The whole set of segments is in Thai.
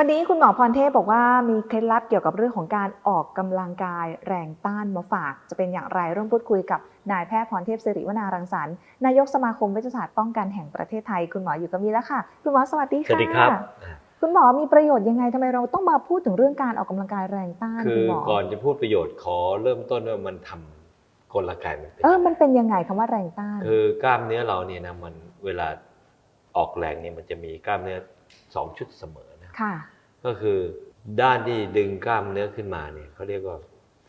วันนี้คุณหมอพรเทพบอกว่ามีเคล็ดลับเกี่ยวกับเรื่องของการออกกำลังกายแรงต้านมาฝาก จะเป็นอย่างไรร่วมพูดคุยกับนายแพทย์พรเทพสิริวนารังสรรค์นายกสมาคมเวชศาสตร์ป้องกันแห่งประเทศไทย คุณหมออยู่กับมีแล้วค่ะ คุณหมอสวัสดีสค่ะวัสดีครับ คุณหมอมีประโยชน์ยังไงทำไมเราต้องมาพูดถึงเรื่องการออกกำลังกายแรงต้านคืคุณอหมอก่อนจะพูดประโยชน์ขอเริ่มต้นว่ามันทำกลไกมันเป็นเออมันเป็นยังไงคำว่าแรงต้าน คือกล้ามเนื้อเราเนี่ยนะมันเวลาออกแรงเนี่ยมันจะมีกล้ามเนื้อสองชุดเสมอนะค่ะ ก็คือด้านที่ดึงกล้ามเนื้อขึ้นมาเนี่ยเขาเรียกว่า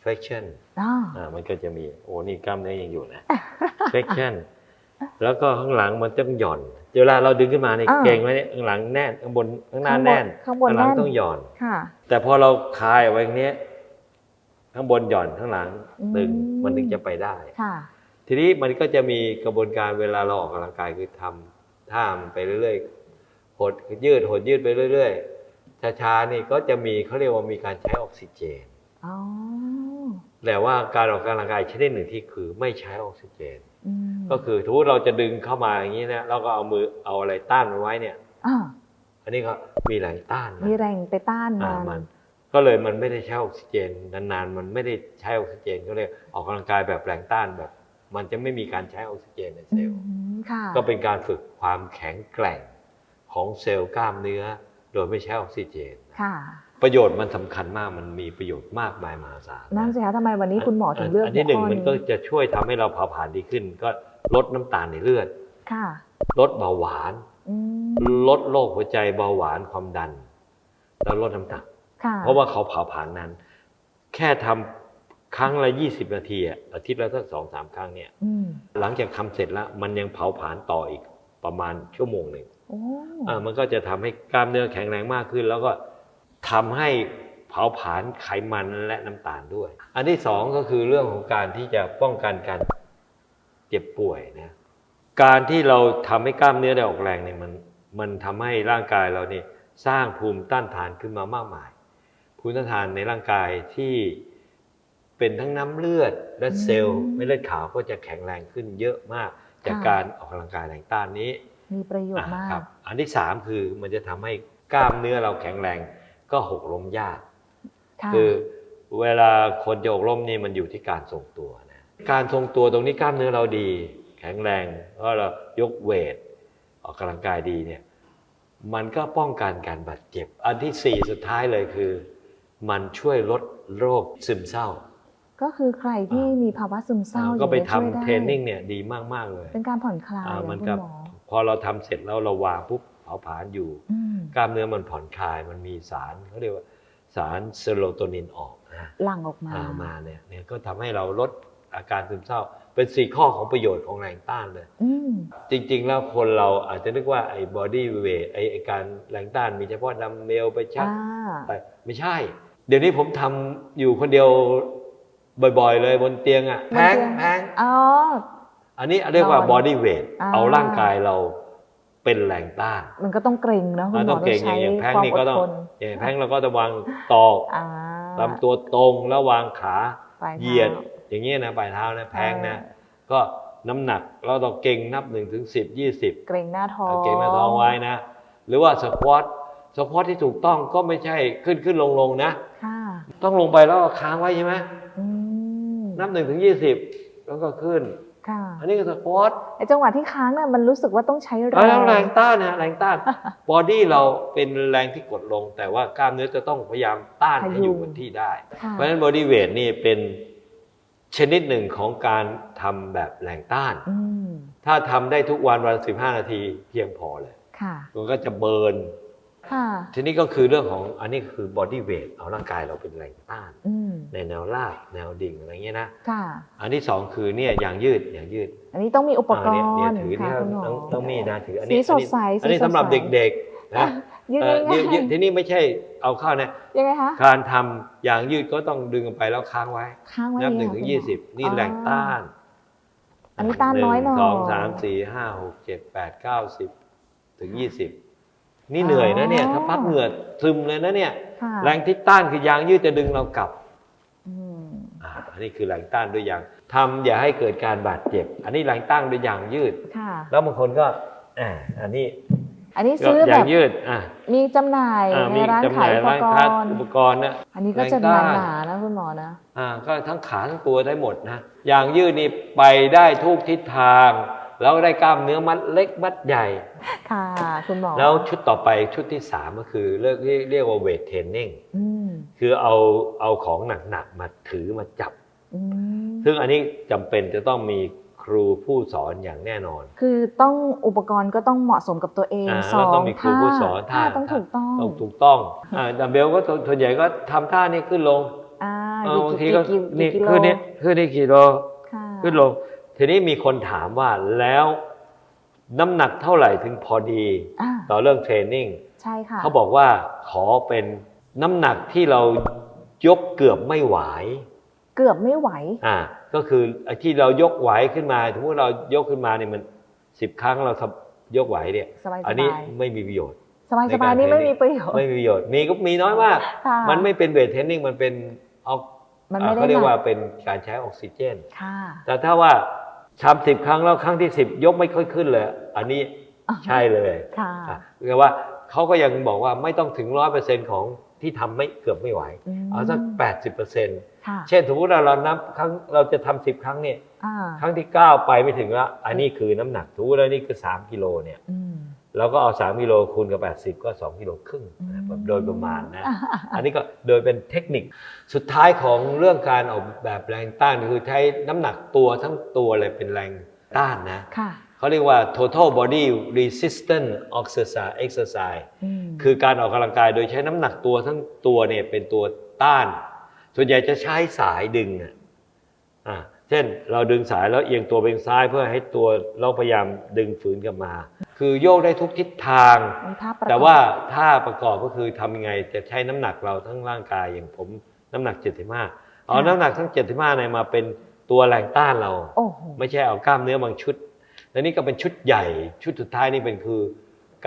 flexion อ๋ออ่ามันก็จะมีโอ้นี่กล้ามเนื้อยังอยู่นะ flexion แล้วก็ข้างหลังมันต้องหย่อน เวลาเราดึงขึ้นมาเนี่ยอ่าเก่งไว้เนี่ยข้างหลังแน่นข้างบนข้างหน้าแน่นข้างบนข้างหลังแน่นต้องหย่อนค่ะแต่พอเราคลายเอาไว้อย่างเนี้ยข้างบนหย่อนข้างหลังตึงอืมมันถึงจะไปได้ค่ะทีนี้มันก็จะมีกระบวนการเวลาเราออกกำลังกายคือทำท่ามันไปเรื่อยๆหดยืดหดยืดไปเรื่อยๆ ช้าๆนี่ก็จะมีเขาเรียกว่ามีการใช้ออกซิเจนอ๋อแต่ว่าการออกกำลังกายชนิดหนึ่งที่คือไม่ใช้ออกซิเจนอืมก็คือถ้าเราจะดึงเข้ามาอย่างนี้นะเราก็เอามือเอาอะไรต้านมันไว้เนี่ยอ่าอันนี้ก็มีแรงต้านนะมีแรงไปต้านอ่ามัมันนก็เลยมันไม่ได้ใช้ออกซิเจนนานๆ มันไม่ได้ใช้ออกซิเจนก็เลยออกกำลังกายแบบแรงต้านแบบ มันจะไม่มีการใช้ออกซิเจนในเซอืลล์มค่ะก็เป็นการฝึกความแข็งแกร่งของเซลล์กล้ามเนื้อ โดยไม่ใช้ออกซิเจนค่ะ ประโยชน์มันสำคัญมากมันมีประโยชน์มากมายมหาศาลนั่นสิคะทำไมวันนี้คุณหมอถึงเลือกอันที่หนึ่งหัวข้มันก็จะช่วยทำให้เราเผาผลาญดีขึ้น ก็ลดน้ำตาลในเลือดค่ะ ลดเบาหวานอืมลดโรคหัวใจเบาหวานความดัน แล้วลดน้ำหนักค่ะเพราะว่าเขาเผาผลาญนั้น แค่ทำครั้งละ 20 นาทีอะอาทิตย์ละสักสองสามครั้งเนี่ยอืมหลังจากทำเสร็จแล้ว มันยังเผาผลาญต่ออีก ประมาณชั่วโมงหนึ่งโอ้อ่ามันก็จะทำให้กล้ามเนื้อแข็งแรงมากขึ้น แล้วก็ทำให้เผาผลาญไขมันและน้ำตาลด้วย อันที่สองก็คือเรื่องของการที่จะป้องกันการเจ็บป่วยนะการที่เราทำให้กล้ามเนื้อได้ออกแรงเนี่ยมันมันทำให้ร่างกายเราเนี่ยสร้างภูมิต้านทานขึ้นมามากมาย ภูมิต้านทานในร่างกายที่เป็นทั้งน้ำเลือดและเซลล์เม็ดเลือดขาวก็จะแข็งแรงขึ้นเยอะมาก จากการออกกำลังกายแรงต้านนี้ มีประโยชน์มาอ่าครักบอันที่สามคือมันจะทำให้กล้ามเนื้อเราแข็งแรงก็หกล้มยากค่ะคือเวลาคนจะหกล้มนี่มันอยู่ที่การทรงตัวนะการทรงตัวตรงนี้กล้ามเนื้อเราดี แข็งแรงเพราะเรายกเวทออกกำลังกายดีเนี่ยมันก็ป้องกันการบาดเจ็บ อันที่สี่สุดท้ายเลยคือ มันช่วยลดโรคซึมเศร้า ก็คือใครที่มีภาวะซึมเศร้าก็ไปอยู่ทำเนี่ยช่วยด้เทรนนิ่งเนี่ยดีมาก ๆ เลย เป็นการผ่อนคลายอ่าอะมันคุณก็หมอพอเราทำเสร็จแล้วเราวางปุ๊บเผาผลาญอยู่อืมกล้ามเนื้อมันผ่อนคลายมันมีสารเขาเรียกว่าสารเซโรโทนินออกนะหลั่งออกมาอ่ามาเนี่ยเนี่ยก็ทำให้เราลดอาการซึมเศร้า เป็นสี่ข้อของประโยชน์ของแรงต้านเลยอืมจริง ๆ แล้วคนเราอาจจะนึกว่าไอ้บอดี้เวทไอ้ไอ้การแรงต้านมีเฉพาะดัมเบลไปชักอ่าไปไม่ใช่ เดี๋ยวนี้ผมทำอยู่คนเดียว บ่อยๆ เลยบนเตียงอะแพงบนเตียงแพงอ๋อ อันนี้เรียกว่านอนบอดี้เวทอ่าเอาร่างกายเราเป็นแรงต้าน มันก็ต้องเกรงเนอะคุณอ่าหมต้อองเก่งอใช้ย่างอย่างแพงความนี่อก็ดต้องทนอย่างแพงเราก็จะวางตอกอ่าลำตัวตรงแล้ววางขาปลายเท้าเหยียด อย่างนี้ยนะปลายเท้านะแพงนะก็น้ำหนักเราต้องเก่งนับหนึ่งถึงสิบยี่สิบเกรงหน้าท้องเก่งหน้าท้องไว้นะ หรือว่าสควอตสควอตที่ถูกต้องก็ไม่ใช่ขึ้นขึ้นลงลงนะค่ะต้องลงไปแล้วก็ค้างไว้ใช่ไหมอืม นับหนึ่งถึงยี่สิบแล้วก็ขึ้น ค่ะอันนี้ก็สควอตไอ้จังหวะที่ค้างเนี่ยมันรู้สึกว่าต้องใช้แรแล้วแรงงต้านนะแรงต้านบอดี้เราเป็นแรงที่กดลง แต่ว่ากล้ามเนื้อจะต้องพยายามต้านให้อยู่บนที่ได้ค่ะเพราะฉะนั้นบอดี้เวทนี่เป็นชนิดหนึ่งของการทำแบบแรงต้านอืมถ้าทำได้ทุกวันวันสิบห้านาทีเพียงพอเลยค่ะมันก็จะเบิร์นค่ะ ทีนี้ก็คือเรื่องของอันนี้คือบอดี้เวทเอาร่างกายเราเป็นแรงต้านอืมในแนวราบแนวดิ่งอะไรเงี้ยนะค่ะอันที่สองคือเนี่ยยางยืดยางยืด อันนี้ต้องมีอุปกรอ่าณ์เนี่ยเนี่ยถือเนี่ยค่ะคุณหมอต้องต้องมีนะถืออันสีนี้สดใสอันนี้สีสดใสสำหรับเด็กๆนะยืดเอ่อง่ายยืดทีนี้ไม่ใช่เอาเข้านะๆยังไงคะการทำยางยืดก็ต้องดึงไปแล้วค้างไว้ค้างไว้นับหนึ่งเยถึงค่ะยี่คุณหมอสิบนี่แรงต้าน อันนี้ต้านน้อยหน่อยงสองสามสี่ห้าหกเจ็ดแปดเก้าสิบถึงยี่สิบ นี่เหนื่อยนะเนี่ยถ้าพักเหงื่อซึมเลยนะเนี่ยค่ะแรงที่ต้านคือยางยืดจะดึงเรากลับอืมอ่าอันนี้คือแรงต้านด้วยยางทำอย่าให้เกิดการบาดเจ็บ อันนี้แรงต้านด้วยยางยืดค่ะแล้วบางคนก็อ่าอันนี้ อันนี้ก็ซื้ออแบย่างบยืดอะมีจำหน่ายอ่าในมีร้านจำหขาน่ายยอุปร้านกค้ารณ์อุปกรณ์นะอันนี้ก็จะแรงหต้านนาๆนะคุณหมอนะอ่าก็ทั้งขาทั้งตัวได้หมดนะยางยืดนี่ไปได้ทุกทิศทาง แล้วได้กล้ามเนื้อมัดเล็กมัดใหญ่ ค่ะคุณหมอ แล้วชุดต่อไปชุดที่สามก็คือเรียกเรียกว่าเวทเทรนนิ่งอืมคือเอาเอาของหนักๆมาถือมาจับอืมซึ่งอันนี้จำเป็นจะต้องมีครูผู้สอนอย่างแน่นอน คือต้องอุปกรณ์ก็ต้องเหมาะสมกับตัวเองอ่าสแล้วอต้องงมีครูผู้สอนท่าท่าต้องถูกต้องต้องถูกต้องอ่าดัมเบลก็ส่วนส่วนใหญ่ก็ทำท่านี้ขึ้นลงอ่าเออบางทีก็กี่นี่กี่กิโลขึ้นนี่ขึ้นนี่กี่โลค่ะขึ้นลง ทีนี้มีคนถามว่าแล้วน้ำหนักเท่าไหร่ถึงพอดีอ่าต่อเรื่องเทรนนิ่งใช่ค่ะเขาบอกว่าขอเป็นน้ำหนักที่เรายกเกือบไม่ไหวเกือบไม่ไหวอ่าก็คือไอ้ที่เรายกไหวขึ้นมาสมมติเรายกขึ้นมาเนี่ยมันสิบครั้งเราทำยกไหวเนี่ยสบายๆอันนี้ไม่มีประโยชน์สบายในสกาบายรนี่ไม่เทรนนิ่มีงประโยชน์ไม่มีประโยชน์มีก็มีน้อยมากค่ะมันไม่เป็นเวทเทรนนิ่งมันเป็นเอามันไม่ได้เขาเรียกหนัว่าเป็นการใช้ออกซิเจนค่ะแต่ถ้าว่า ทำสิบครั้งแล้วครั้งที่สิบยกไม่ค่อยขึ้นเลย อันนี้อ่าใช่เลยค่ะอะคือว่าเขาก็ยังบอกว่าไม่ต้องถึงร้อยเปอร์เซ็นของที่ทำไม่เกือบไม่ไหวมเอาสักแปดสิบเปอร์เซ็นต์ค่ะเช่นสมมุติเราเรานับครั้งเราจะทำสิบครั้งเนี่ยอ่าครั้งที่เก้าไปไม่ถึงละอันนี้คือน้ำหนักสมมติว่านี่คือสามกิโลเนี่ยอืม เราก็เอาสามกิโลคูณกับแปดสิบก็สองกิโลครึ่งอืมแบบโดยประมาณนะอ่าอันนี้ก็โดยเป็นเทคนิคสุดท้ายของเรื่องการออกแบบแรงต้านคือใช้น้ำหนักตัวทั้งตัวเลยเป็นแรงต้านนะค่ะเขาเรียกว่า total body resistant exercise exercise มคือการออกกำลังกายโดยใช้น้ำหนักตัวทั้งตัวเนี่ยเป็นตัวต้าน ส่วนใหญ่จะใช้สายดึงอะอะเช่นเราดึงสายแล้วเอียงตัวไปทางซ้ายเพื่อให้ตัวเราพยายามดึงฝืนกลับมา คือโยกได้ทุกทิศทางมีภาพประกอบแต่ว่าท่าประกอบก็คือทำยังไงจะใช้น้ำหนักเราทั้งร่างกายอย่างผมน้ำหนัก 75เอาน้ำหนักทั้ง 75เนี่ยมาเป็นตัวแรงต้านเราโอ้โหไม่ใช่เอากล้ามเนื้อบางชุด และนี่ก็เป็นชุดใหญ่ ชุดสุดท้ายนี่เป็นคือ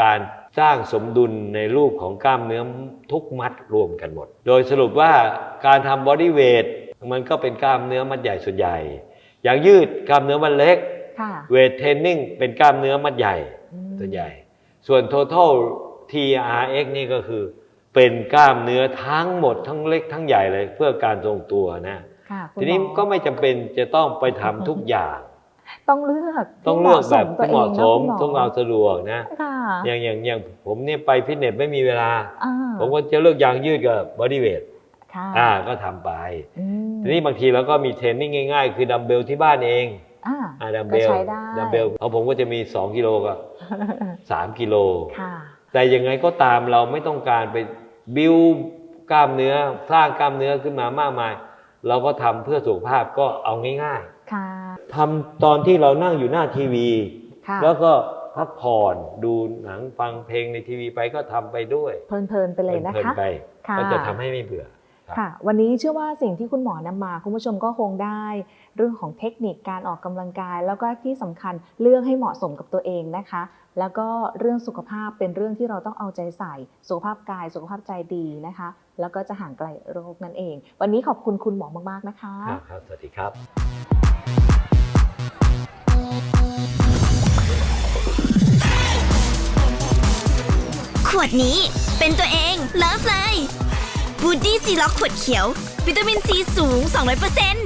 การสร้างสมดุลในรูปของกล้ามเนื้อทุกมัดรวมกันหมด โดยสรุปว่าการทำบอดี้เวทมันก็เป็นกล้ามเนื้อมัดใหญ่ส่วนใหญ่ อย่างยืดกล้ามเนื้อมัดเล็กค่ะเวทเทรนนิ่งเป็นกล้ามเนื้อมัดใหญ่ อืมส่วนใหญ่ ส่วน total TRX นี่ก็คือ เป็นกล้ามเนื้อทั้งหมดทั้งเล็กทั้งใหญ่เลย เพื่อการทรงตัวนะค่ะคุณทีนี้หมอก็ไม่จำเป็นจะต้องไปทำทุกอย่าง ต้องเลือกต้องเลือกแบบที่เหมาะสมตัวเองนะต้องคุณหเอาสะดวกนะค่ะอย่างอย่างอย่างผมเนี่ยไปฟิตเนสไม่มีเวลาอ่าผมก็จะเลือกยางยืดกับบอดี้เวทค่ะอ่าก็ทำไปอืมทีนี้บางทีเราก็มีเทรนนิ่งง่าย ๆ คือดัมเบลที่บ้านเอง อ่าอ่าดัมเบก็ลใช้ได้ดัมเบลเอาผมก็จะมี 2 กิโลกับ3กิโลค่ะแต่ยังไงก็ตามเราไม่ต้องการไปบิวกล้ามเนื้อสร้างกล้ามเนื้อขึ้นมามากมาย เราก็ทำเพื่อสุขภาพก็เอาง่ายค่ะๆทำตอนที่เรานั่งอยู่หน้าทีวีค่ะแล้วก็พักผ่อนดูหนังฟังเพลงในทีวีไปก็ทำไปด้วย เพลินๆไปเลยนะเพลินคะๆไปค่ะก็จะทำให้ไม่เบื่อ ครับค่ะ วันนี้เชื่อว่าสิ่งที่คุณหมอนำมา คุณผู้ชมก็คงได้ เรื่องของเทคนิคการออกกำลังกาย แล้วก็ที่สำคัญเลือกให้เหมาะสมกับตัวเองนะคะ แล้วก็เรื่องสุขภาพเป็นเรื่องที่เราต้องเอาใจใส่ สุขภาพกายสุขภาพใจดีนะคะ แล้วก็จะห่างไกลโรคนั่นเอง วันนี้ขอบคุณคุณหมอมากๆนะคะครับครับสวัสดีครับขวดนี้เป็นตัวเองเลิฟเลย บูดี้ซีล็อกขวดเขียว วิตามินซีสูง 200%